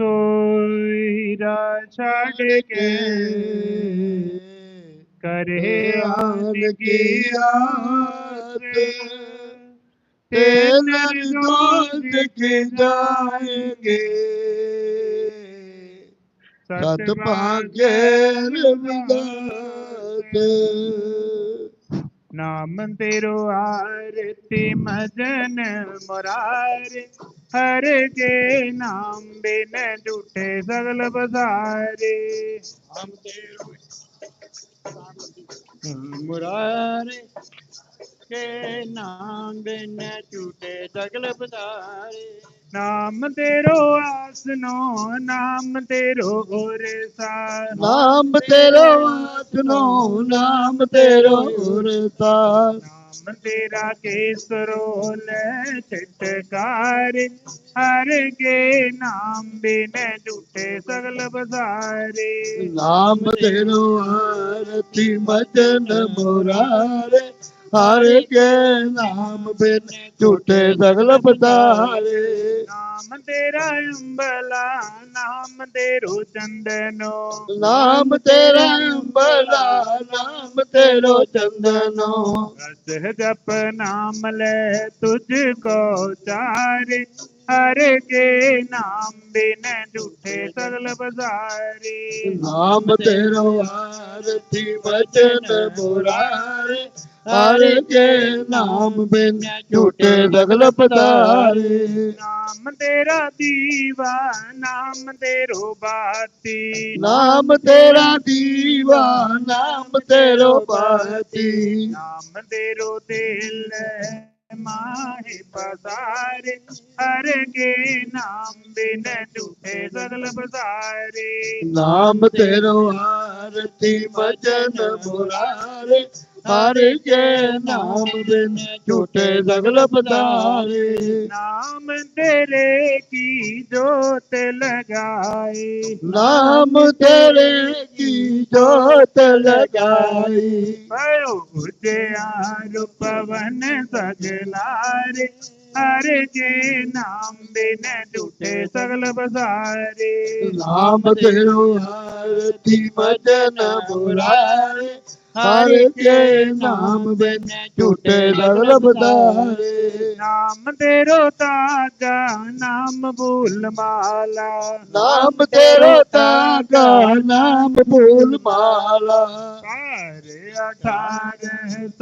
सोईरा छड़ के करे आन की आस तेरे दोस्त के जाएँगे। सत भाग्य नाम तेरो आरती मजन मुरार। हर के नाम बिन झूठे सगल बसारे हम तेरो मुरारे के नाम बिन झूठे सगल बसारे नाम तेरो आसनो नाम तेरो और सा नाम तेरो आसनो नाम तेरो उरता नाम तेरा केसरोल चिटकार हर के नाम बिन झूठे सगल बसारे। नाम तेरो आरती मजन मुरारे हर के नाम बिन झूठे सगल पतारे नाम तेरा अम्बला नाम तेरो चंदनो नाम तेरा अम्बला नाम तेरो चंदनो जप नाम ले तुझको चारे। हर के नाम बिन झूठे सगल बजारे। नाम तेरो आरती वचन मुरारे हर के नाम बिन झूठे सगल पतारे नाम तेरा दीवा नाम तेरो बाती। नाम तेरा दीवा नाम तेरो बाती। नाम तेरो दिल माहे पसारे हर के नाम बिन झूठे सगल पसारे नाम तेरो आरती भजन मुरारे हर के नाम बिन झूठे सगल पतारे नाम तेरे की जोत लगाए। नाम तेरे की जोत लगाई परो उजियार पवन सगलारे हर के नाम बिन झूठे सगल बसारे नाम तेरो आरती भजन मुरारे हर के नाम बिन झूठे पतारे नाम तेरो तागा नाम भूल माला। नाम तेरो तागा नाम भूल माला। सारे अठार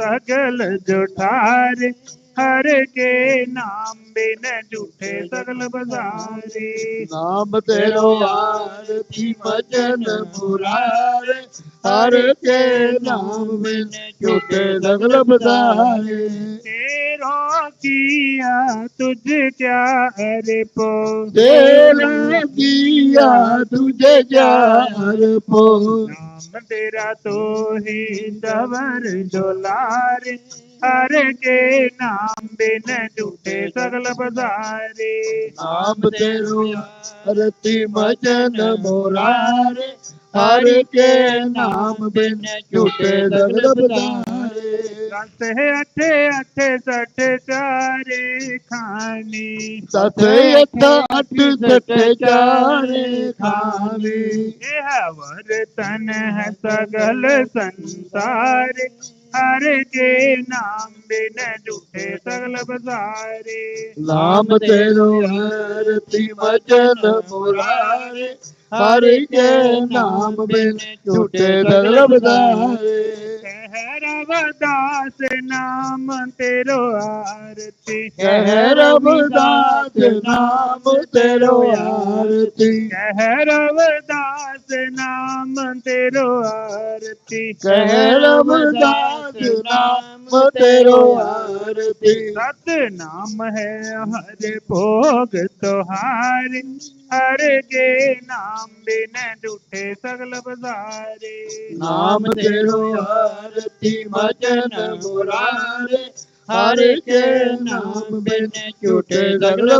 सगल जुठार। हर के नाम बिन झूठे सगल बजारे। नाम तेरो आरती भजन मुरारे हर के नाम बिन झूठे सगल बजारे। तेरो किया तुझ क्या अरे पो तेरा किया तुझे क्या जार पो नाम तेरा तो ही दवर डोलार हर के नाम बिन झूठे सगल बजारे नाम तेरो आरती भजन मुरारे। हर के नाम बिन झूठे सगल पतारे रस है अठे अठे सठ चारे खानी। सत अठ अठ सठ चारे खावी यह वर्तन है सगल संसार। हर के नाम बिन झूठे सगल बजारे नाम तेरो आरती भजन मुरारे। हर के नाम बिन झूठे सगल पतारे कहरवदास नाम तेरो आरती। कह रबदास नाम तेरो आरती। कहरवदास नाम तेरो आरती। कह रबदास नाम तेरो आरती। सत नाम है हर भोग तोहार। हर के नाम बिन झूठे सगल बजारे। नाम तेरो आरती भजन मुरारे। हर के नाम बिन छूटे लगल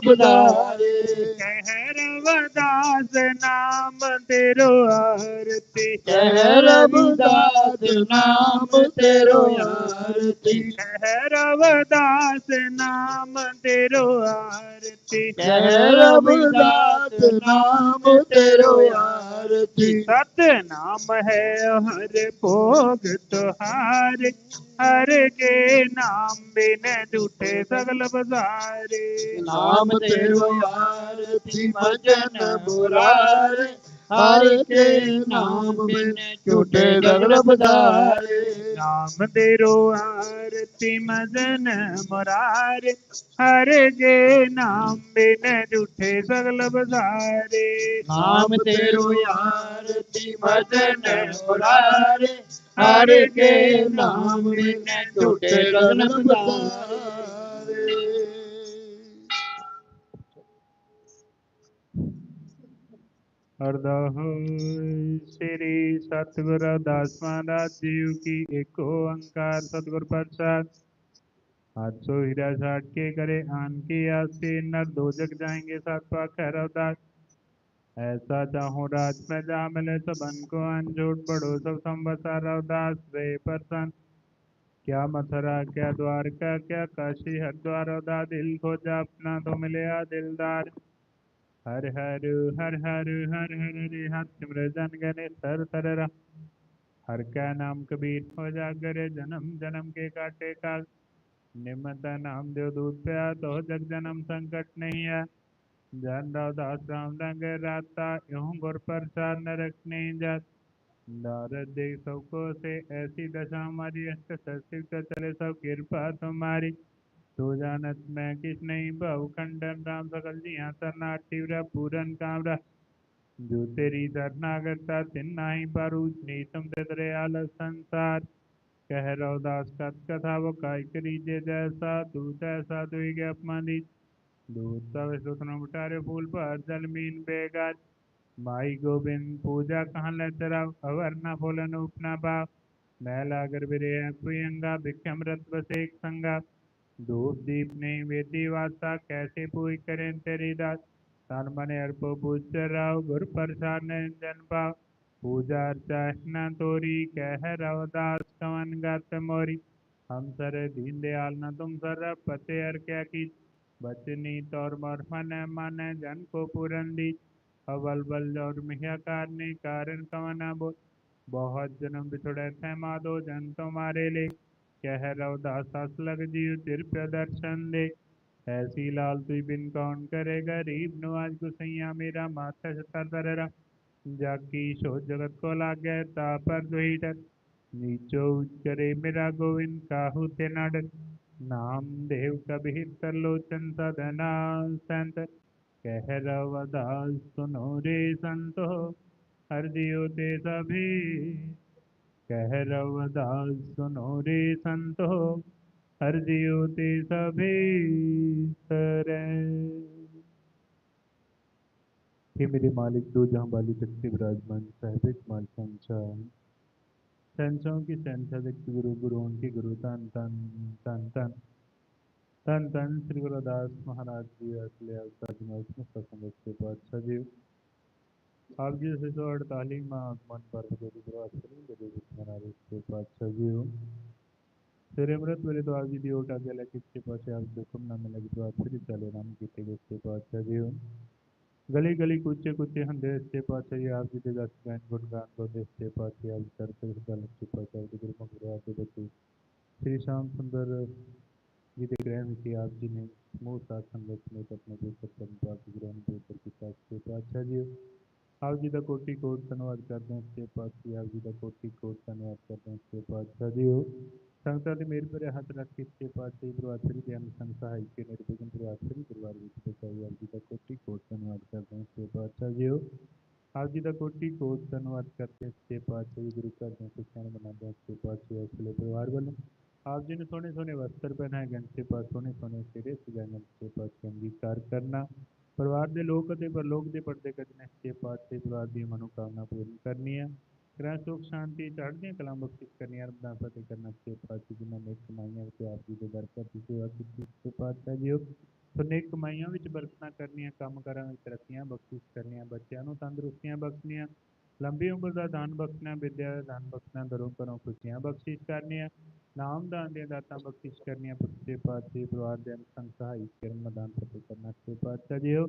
कहे रवदास रविदास नाम तेरो आरती। है रविदास नाम तेरो आरती। है रविदास नाम तेरो आरती। है रविदास नाम तेरो आरती। सत नाम है हर भोग तुहार। हर के नाम बिन झूठे सगल बाज़ार नाम तेरो आरती। भजन बुराए हर के नाम बिन छूटे रगड़ बधारे राम देरो आरती मदन मरार हर के नाम बिन झूठे सगल बजारे राम तेरो आरती मदन मरार हर के नाम बिन झूठे सगल बजारे हरदहुं श्री सतगुर दास महाराज जीव की एक ओंकार सतगुर प्रसाद। हाथ सो हीरा साठ के करे आन की आस्ती नर दो जग जाएँगे साथ पा खैरवदास ऐसा चाहो राज में जा मिले सबन को अनझूठ पढ़ो सब संवसा रवदास वे प्रसन्न। क्या मथुरा, क्या द्वारका, क्या काशी, हरिद्वार रवदा दिल खोजा अपना तो मिले आ दिलदार हर हर हर हर हर हर रे हाथ सिमर जन गने सर तर रा। हर का नाम कबीर हो जागरे, जन्म जन्म के काटे काल। निमत नाम देव दूत प्या तो जग जन्म संकट नहीं है जन राव दास राम रंग राता, यूँ गुर प्रसाद नरक नहीं जात। नारद देख सबको से ऐसी दशा हमारी अष्ट सचिव चले सब कृपा तुम्हारी। तू जानत मैं नहीं, बहु खंडन राम सकल जी हाँ सरना तीव्र, पूरन कामरा जो तेरी शरणागता तिन नाही पारू नीतम ते तरे आलस संसार। कह रवदास कथ कथा, वो काय करीजे जैसा, तू तैसा दुई के अपमान दी दूध तव सुतन उठारे फूल पर जल मीन बेगाज माई गोबिंद पूजा कहाँ ले तेरा अवर न फूलन उपना भाव। मैला अगर बिरे प्रियंगा भिक्षमृत बसे एक संगा। धूप दीप नहीं वेदी वासा, कैसे पूई करें तेरी दास? तन मन अर्पो पूज राव गुर प्रसाद ने जन पाव पूजा अर्चा न तोरी, कह रवदास कवन गत मोरी। हम सर दीन दयाल न तुम सर, पते अर क्या की? बचनी तौर मर मन मन जन को पूरन दी। अवल बल और मिया कारने कारण कवना बोल। बहुत जन्म बिछुड़े थे माधो जन तुम्हारे ले कह रवदास अस लग जीव तिरप्य दर्शन दे। ऐसी लाल तुई बिन कौन करे गरीब नवाज़ गुसैया मेरा माथा सतर दररा। जाकी शो जगत को लागे ता पर दुही डर। नीचो करे मेरा गोविंद, काहू ते नाडर नाम देव कबीर कर लोचन सदना संत। कह रवदास सुनो रे संतो, हर दियो ते सभी। कह रवदास सुनो रे संतो हर दियो ते सभी हे मेरे मालिक, दो जहाँ वाली तख्ते विराजमान साहिब माल शहनशाह शहनशाहों की शहनशाह देखते गुरु गुरुओं की गुरु, तन तन तन तन। तन तन, श्री गुरुदास महाराज जी, असले अवतार में उसमें सत्संग के पातशाह जी आप जी से सौ अड़तालीस माह आगमन पर्व के गुरु आश्रम गुरु महाराज के पातशाह जी हो। तेरे अमृत मेरे तो आज दी ओटा गया किसके पास आप हुक्म ना मिला तो आप फिर चले नाम कीते गए पातशाह जी हो गली गली कुचे कुचे हंदे इसके पास ये आप जी दस गैन गुणगान को इसके पास ये आप करते गल के पास आप गुरु मंगरा के बच्चे श्री श्याम सुंदर जी के ग्रहण की आप जी ने समूह साथ संगत में अपने जो सत्संग पाक ग्रहण देकर पास के पातशाह जी आप जी का कोटि कोट धन्यवाद करते हैं इसके पास जी आप जी का कोटि कोट धन्यवाद करते हैं इसके पातशाह जी हो ਸੰਗਤਾਂ ਦੇ ਮੇਰ ਭਰੇ ਹੱਥ ਰੱਖ ਕੇ ਸੱਚੇ ਪਾਤਸ਼ਾਹੀ ਪ੍ਰਵਾਸਰੀ ਦੇ ਅਨਸੰਗ ਸਹਾਇ ਕੇ ਨਿਰਵਿਘਨ ਪ੍ਰਵਾਸਰੀ ਦਰਬਾਰ ਵਿੱਚ ਬਚਾਈ ਆਪ ਜੀ ਦਾ ਕੋਟੀ ਕੋਟ ਧੰਨਵਾਦ ਕਰਦੇ ਹਾਂ ਸੱਚੇ ਪਾਤਸ਼ਾਹ ਜੀਓ ਆਪ ਜੀ ਦਾ ਕੋਟੀ ਕੋਟ ਧੰਨਵਾਦ ਕਰਦੇ ਹਾਂ ਸੱਚੇ ਪਾਤਸ਼ਾਹ ਜੀ ਗੁਰੂ ਘਰ ਦੀਆਂ ਖੁਸ਼ੀਆਂ ਨੂੰ ਮਨਾਉਂਦੇ ਹਾਂ ਸੱਚੇ ਪਾਤਸ਼ਾਹ ਇਸ ਵੇਲੇ ਪਰਿਵਾਰ ਵੱਲੋਂ ਆਪ ਜੀ ਨੇ ਸੋਹਣੇ ਸੋਹਣੇ ਵਸਤਰ ਪਹਿਨਾਏ ਗਏ ਸੱਚੇ ਪਾਤਸ਼ਾਹ ਸੋਹਣੇ ਸੋਹਣੇ ਸਿਰੇ ਸਜਾਏ ਗਏ ਸੱਚੇ ਪਾਤਸ਼ਾਹ ਅੰਗੀਕਾਰ ਕਰਨਾ ਪਰਿਵਾਰ ਦੇ ਲੋਕ ਅਤੇ ਪਰਲੋਕ ਦੇ ਪਰਦੇ ਕੱਢਣੇ ਸੱਚੇ ਪਾਤਸ਼ਾਹ ਪਰਿਵਾਰ ਦੀ ਮਨੋਕਾਮਨਾ ਪੂਰਨ ਕਰਨੀ ਹੈ ਗ੍ਰਹਿ ਸੁਖ, ਸ਼ਾਂਤੀ, ਚੜ੍ਹਦੀਆਂ ਕਲਾਂ ਬਖਸ਼ਿਸ਼ ਕਰਨੀਆਂ। ਰਬਦਾਂ ਫਤਿਹ ਕਰਨਾ ਸੇ ਪਾਤਸ਼ਾਹ ਜਿਨ੍ਹਾਂ ਨੇ ਕਮਾਈਆਂ ਵਿੱਚ ਆਪ ਜੀ ਦੇ ਦਰ ਪਰ ਸੇਵਾ ਕੀਤੀ ਸੇ ਪਾਤਸ਼ਾਹ ਜੀਓ ਸੋ ਕਮਾਈਆਂ ਵਿੱਚ ਬਰਕਤਾਂ ਕਰਨੀਆਂ ਕੰਮ ਕਰਾਂ ਵਿੱਚ ਤਰੱਕੀਆਂ ਬਖਸ਼ਿਸ਼ ਕਰਨੀਆਂ, ਬੱਚਿਆਂ ਨੂੰ ਤੰਦਰੁਸਤੀਆਂ ਬਖਸ਼ਣੀਆਂ, ਲੰਬੀ ਉਮਰ ਦਾ ਦਾਨ ਬਖਸ਼ਣਾ, ਵਿਦਿਆ ਦਾ ਦਾਨ ਬਖਸ਼ਣਾ ਦਰੋਂ ਘਰੋਂ ਖੁਸ਼ੀਆਂ ਬਖਸ਼ਿਸ਼ ਕਰਨੀਆਂ। ਨਾਮ ਦਾਨ ਦੀਆਂ ਦਾਤਾਂ ਬਖਸ਼ਿਸ਼ ਕਰਨੀਆਂ ਸੇ ਪਾਤਸ਼ਾਹ ਪਰਿਵਾਰ ਦੇ ਅੰਗ ਸਹਾਈ ਕਿਰਨ ਮਦਾਨ ਫਤਿਹ ਕਰਨਾ ਸੇ ਪਾਤਸ਼ਾਹ ਜੀਓ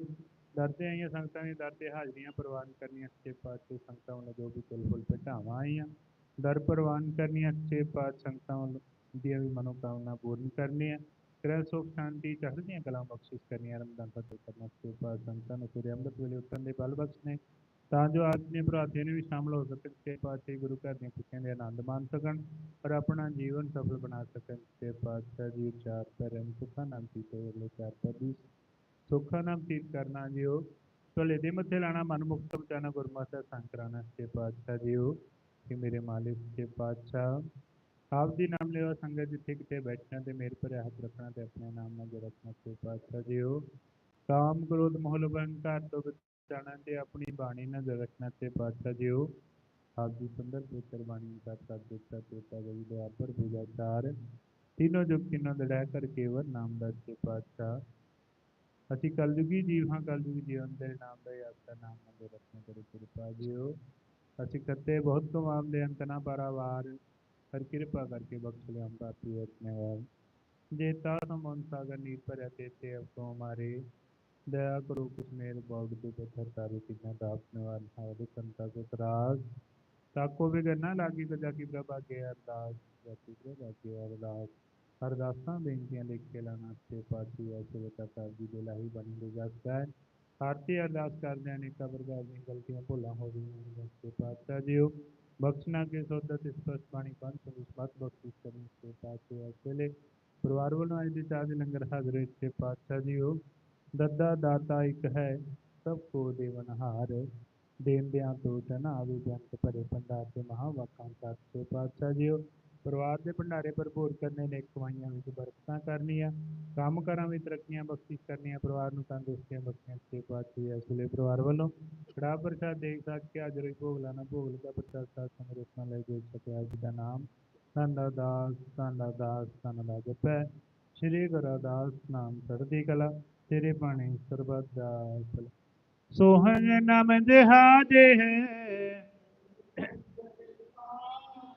ਦਰਦੇ ਆਈਆਂ ਸੰਗਤਾਂ ਦੀ ਦਰਦੇ ਹਾਜ਼ਰੀਆਂ ਪ੍ਰਵਾਨ ਕਰਨੀਆਂ ਸੇ ਪਾਤਸ਼ਾਹ ਸੰਗਤਾਂ ਵੱਲੋਂ ਜੋ ਵੀ ਤਿਲ ਫੁੱਲ ਭੇਟਾਵਾਂ ਆਈਆਂ ਦਰ ਪ੍ਰਵਾਨ ਕਰਨੀਆਂ ਸੇ ਪਾਤਸ਼ਾਹ ਸੰਗਤਾਂ ਵੱਲੋਂ ਦੀਆਂ ਵੀ ਮਨੋਕਾਮਨਾ ਪੂਰਨ ਕਰਨੀਆਂ ਗ੍ਰਹਿ ਸੁਖ ਸ਼ਾਂਤੀ ਚੜ੍ਹਦੀਆਂ ਕਲਾਂ ਬਖਸ਼ਿਸ਼ ਕਰਨੀਆਂ ਰਮਦਾਨ ਫਤਿਹ ਕਰਨਾ ਸੇ ਪਾਤਸ਼ਾਹ ਸੰਗਤਾਂ ਨੂੰ ਸੂਰਜ ਅੰਮ੍ਰਿਤ ਵੇਲੇ ਉੱਠਣ ਦੇ ਬਲ ਬਖਸ਼ਣੇ ਤਾਂ ਜੋ ਆਪਣੇ ਭਰਾਤਿਆਂ ਨੇ ਵੀ ਸ਼ਾਮਲ ਹੋ ਸਕਣ ਸੇ ਪਾਤਸ਼ਾਹ ਗੁਰੂ ਘਰ ਦੀਆਂ ਖੁਸ਼ੀਆਂ ਦੇ ਆਨੰਦ ਮਾਣ ਸਕਣ ਔਰ ਆਪਣਾ ਜੀਵਨ ਸਫਲ ਬਣਾ ਸਕਣ ਸੇ ਪਾਤਸ਼ਾਹ ਜੀ ਉਚਾਰ ਕਰਨ ਸੁਖਾਂ ਨਾਮ ਪੀਤੇ ਵੇਲੇ ਚਾਰ ਪਦੀ ਸੁੱਖਾਂ ਨਾਮ ਤੀਤ ਕਰਨਾ ਜੀਓ ਭਲੇ ਦੇ ਮੱਥੇ ਲਾਣਾ ਮਨ ਮੁਕਤ ਬਚਾਣਾ ਗੁਰਮਤਿ ਸੰਗ ਕਰਾਣਾ ਸੇ ਪਾਤਸ਼ਾਹ ਜੀਓ ਕਿ ਮੇਰੇ ਮਾਲਿਕ ਸੇ ਪਾਤਸ਼ਾਹ ਆਪ ਦੀ ਨਾਮ ਲੈਵਾ ਸੰਗਤ ਜਿੱਥੇ ਕਿਤੇ ਬੈਠਣਾ ਤੇ ਮੇਰੇ ਪਰ ਹੱਥ ਰੱਖਣਾ ਤੇ ਆਪਣੇ ਨਾਮ ਨਾਲ ਜੋ ਰੱਖਣਾ ਸੇ ਪਾਤਸ਼ਾਹ ਜੀਓ ਕਾਮ ਕ੍ਰੋਧ ਮੋਹ ਲੋਭ ਅਹੰਕਾਰ ਤੋਂ ਬਚਾਣਾ ਤੇ ਆਪਣੀ ਬਾਣੀ ਨਾਲ ਜੋ ਰੱਖਣਾ ਸੇ ਪਾਤਸ਼ਾਹ ਜੀਓ ਆਪ ਦੀ ਸੁੰਦਰ ਪਵਿੱਤਰ ਬਾਣੀ ਦਾ ਸਤ ਦਿੱਤਾ ਤੇਤਾ ਗਈ ਦੇ ਆਪਰ ਪੂਜਾ ਚਾਰ तीनों जुग तीनों दड़ा कर केवल नाम ਸੇ ਪਾਤਸ਼ਾਹ ਅਸੀਂ ਕਲਯੁਗੀ ਜੀਵ ਹਾਂ ਕਲਯੁਗੀ ਜੀਵਨ ਤੇਰੇ ਨਾਮ ਦਾ ਹੀ ਆਸਰਾ ਨਾਮ ਮੰਗੇ ਰਖਣਾ ਕਰੇ ਕਿਰਪਾ ਜਿਓ ਅਸੀਂ ਖੱਤੇ ਬਹੁਤ ਕਮਾਉਂਦੇ ਅੰਤ ਨਾ ਪਾਰਾਵਾਰ ਹਰ ਕਿਰਪਾ ਕਰਕੇ ਬਖਸ਼ ਲਿਆ ਹਮ ਪਾਪੀ ਆਪਣੇ ਵਾਰ जेता समन सागर नीर पर रहते थे अब तो हमारे दया करो कुछ मेर बावडू पत्थर तारे किन्ना दापने वाला और संता को तराज ताको भी गन्ना लागी तो हाँ, जाकी प्रभा के अरदास, जाति प्रभा के अरदास। अरदासा बेनतियाँ लिख के लाना ते पाची ऐसे बता साहब जी, बेला ही दे गुजास कर आरती अरदास कर दे अनेक प्रकार दी गलतियाँ भुला हो गई ते पाचा जियो। बख्शना के सोदत स्पष्ट पानी पंच विस्पत बख्शिश करनी ते पाचे ऐसे ले। परिवार वालों, आज दिन चार लंगर हाजिर ते पाचा जियो। ਦੱਦਾ ਦਾਤਾ ਇੱਕ ਹੈ, ਸਭ ਕੋ ਦੇਵਨਹਾਰ ਦੇਂਦਿਆਂ ਤੋਂ ਤਨ ਆਵੇ ਬੇਅੰਤ ਭਰੇ ਭੰਡਾਰ ਤੇ ਮਹਾਵਾਕਾਂ ਦਾ ਤੇ ਪਾਤਸ਼ਾਹ ਜੀਓ, ਪਰਿਵਾਰ ਦੇ ਭੰਡਾਰੇ ਭਰਪੂਰ ਕਰਨੇ ਨੇ, ਕਮਾਈਆਂ ਵਿੱਚ ਬਰਕਤਾਂ ਕਰਨੀਆਂ ਕੰਮ ਕਰਾਂ ਵਿੱਚ ਤਰੱਕੀਆਂ ਬਖਸ਼ਿਸ਼ ਕਰਨੀਆਂ, ਪਰਿਵਾਰ ਨੂੰ ਤੰਦਰੁਸਤੀਆਂ ਬਖਸ਼ੀਆਂ ਤੇ ਪਾਤਸ਼ਾਹ ਇਸ ਵੇਲੇ ਪਰਿਵਾਰ ਵੱਲੋਂ ਕੜਾ ਪ੍ਰਸ਼ਾਦ ਦੇਖ ਸਕ ਕੇ ਹਾਜ਼ਰ ਹੋਈ ਭੋਗ ਲਾਣਾ ਭੋਗ ਲਗਾ ਪ੍ਰਸ਼ਾਦ ਸਾਧ ਸੰਗਤ ਲੈ ਕੇ ਸਕਿਆ ਜੀ ਦਾ ਨਾਮ ਧੰਨ ਦਾਸ ਧੰਨ ਦਾਸ ਧੰਨ ਦਾ ਜਪੈ। ਸ਼੍ਰੀ ਗੁਰੂ ਦਾਸ ਨਾਮ ਚੜ੍ਹਦੀ ਕਲਾ। ਤੇਰੇ ਬਾਣੇ ਸਰਬੱਤ ਦਾ ਭਲਾ। ਸੋਹਣ ਨਾਮ ਜਹਾਜੇ ਹੈ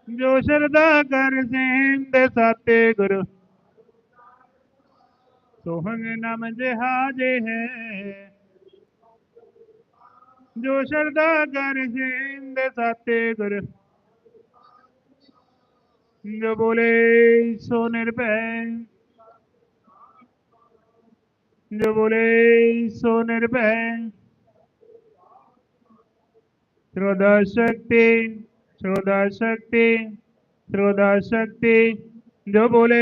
ਜੋ ਸ਼ਰਦਾ ਕਰ ਸੇਂਦ ਸਾਤੇ ਗੁਰ ਸੋਹਣ ਨਾਮ ਜਹਾਜੇ ਹੈ ਜੋ ਸ਼ਰਦਾ ਕਰ ਸੇਂਦ ਸਾਤੇ ਗੁਰ ਜੋ ਬੋਲੇ ਸੋ ਨਿਰਭੈ जो बोले सो निर्भय श्रोधा शक्ति श्रोधा शक्ति श्रोधा शक्ति जो बोले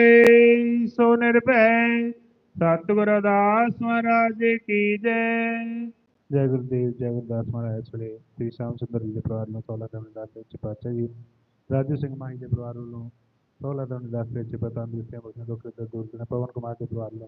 सो निर्भय सतगुरुदास महाराज की जय जय गुरुदेव जय गुरुदास महाराज छड़े श्री श्याम सुंदर जी के परिवार में सोलह धमदास पाचा जी राजू सिंह माही के परिवार में सोलह धमदास पता दूसरे दूर पवन कुमार के परिवार में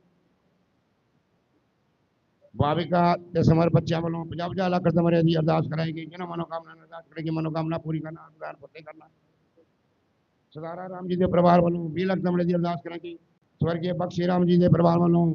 ਭਾਵਿਕਾ ਤੇ ਸਮਰ ਬੱਚਿਆਂ ਵੱਲੋਂ 50 50 ਲੱਖ ਰੁਪਏ ਦੀ ਅਰਦਾਸ ਕਰਾਏਗੀ ਜਿਹਨਾਂ ਮਨੋਕਾਮਨਾ ਨਾਲ ਅਰਦਾਸ ਕਰੇਗੀ ਮਨੋਕਾਮਨਾ ਪੂਰੀ ਕਰਨਾ ਅਰਦਾਸ ਫਤਿਹ ਕਰਨਾ। ਸਰਦਾਰਾ ਰਾਮ ਜੀ ਦੇ ਪਰਿਵਾਰ ਵੱਲੋਂ 20 ਲੱਖ ਰੁਪਏ ਦੀ ਅਰਦਾਸ ਕਰਾਂਗੀ ਸਵਰਗੀ ਬਖਸ਼ੀ ਰਾਮ ਜੀ ਦੇ ਪਰਿਵਾਰ ਵੱਲੋਂ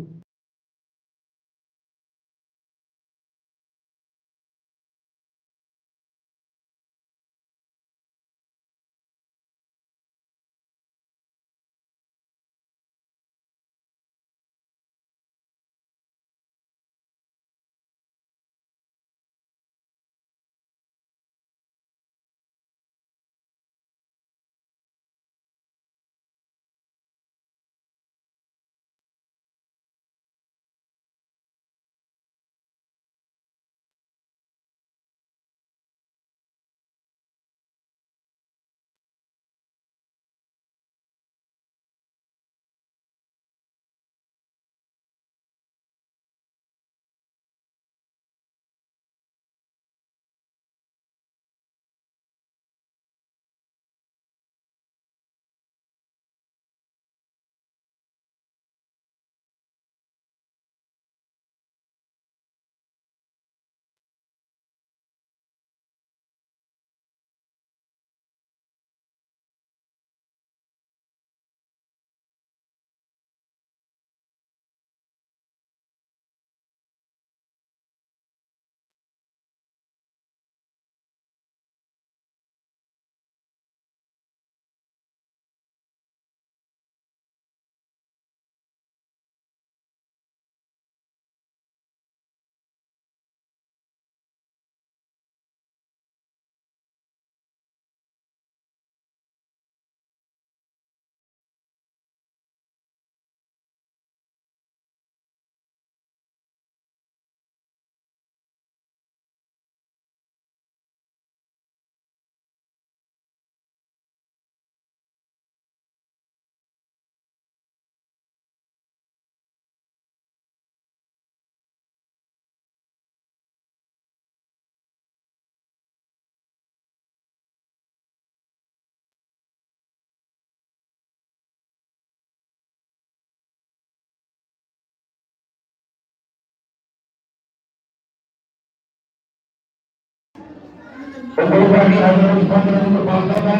ਉਹ ਗੁਰੂ ਘਰ ਦੀ ਹਾਜ਼ਰ ਵਿੱਚ ਪਹੁੰਚਣ ਨੂੰ ਪਾਉਂਦਾ ਹੈ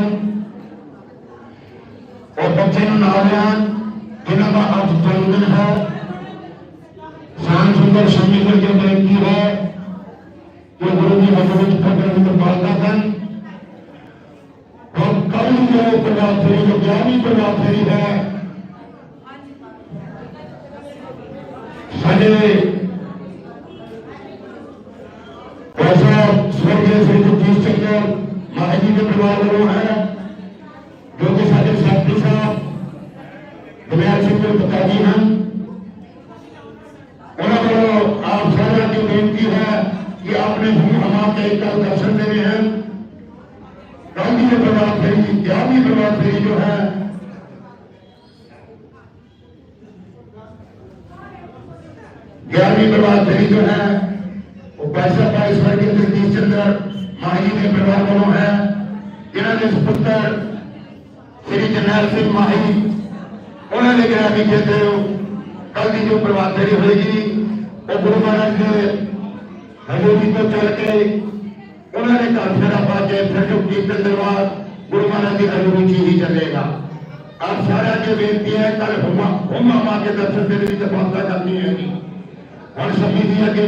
ਉਹ ਬੱਚੇ ਨੂੰ ਨਾਲ ਲਿਆਉਣ ਜਿਨ੍ਹਾਂ ਦਾ ਅੱਜ ਜਨਮ ਦਿਨ ਹੈ ਸ਼ਾਨ ਸੁੰਦਰ ਸ਼ਮੀ ਕਰਕੇ ਬੇਨਤੀ ਹੈ ਕਿ ਗੁਰੂ ਦੀ ਹਾਜ਼ਰ ਵਿੱਚ ਪਹੁੰਚਣ ਨੂੰ ਪਾਉਂਦਾ ਹੈ हम कल जो प्रभात फेरी जो ज्ञानी प्रभात फेरी है साढ़े ऐसा स्वर्गीय श्री जी के परिवार वालों है जो कि साहब दमयाल सिंह के पिताजी हैं उन्होंने आप सारा की बेनती है कि आपने हम हमारे कल दर्शन देने हैं गांधी के प्रभात फेरी ग्यारहवीं प्रभात फेरी जो है ग्यारहवीं प्रभात फेरी जो है वो पैसा माही के परिवार वालों है जिन्होंने सुपुत्र श्री जरनैल सिंह माही उन्होंने ग्यारहवीं कहते हो कल की जो प्रभात फेरी होगी वो गुरु महाराज के हजूरी को चल के ਉਹਨਾਂ ਨੇ ਘਰ ਫੇਰਾ ਪਾ ਕੇ ਫਿਰ ਜੋ ਕੀਰਤਨ ਦਰਬਾਰ ਗੁਰੂ ਮਹਾਰਾਜ ਦੀ ਹਜ਼ੂਰੀ 'ਚ ਹੀ ਚੱਲੇਗਾ ਆਪ ਸਾਰਿਆਂ ਦੀ ਬੇਨਤੀ ਹੈ ਕੱਲ ਹੁਮਾ ਹੁਮਾ ਮਾ ਕੇ ਦਰਸ਼ਨ ਦੇ ਵਿੱਚ ਪਹੁੰਚਾ ਕਰਨੀ ਹੈ ਜੀ ਹੁਣ ਸਭੀ ਦੀ ਅੱਗੇ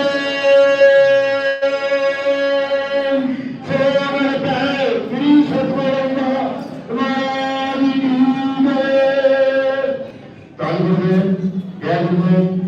तुम्हारी धूम। धन गुरुदेव जय गुरुदेव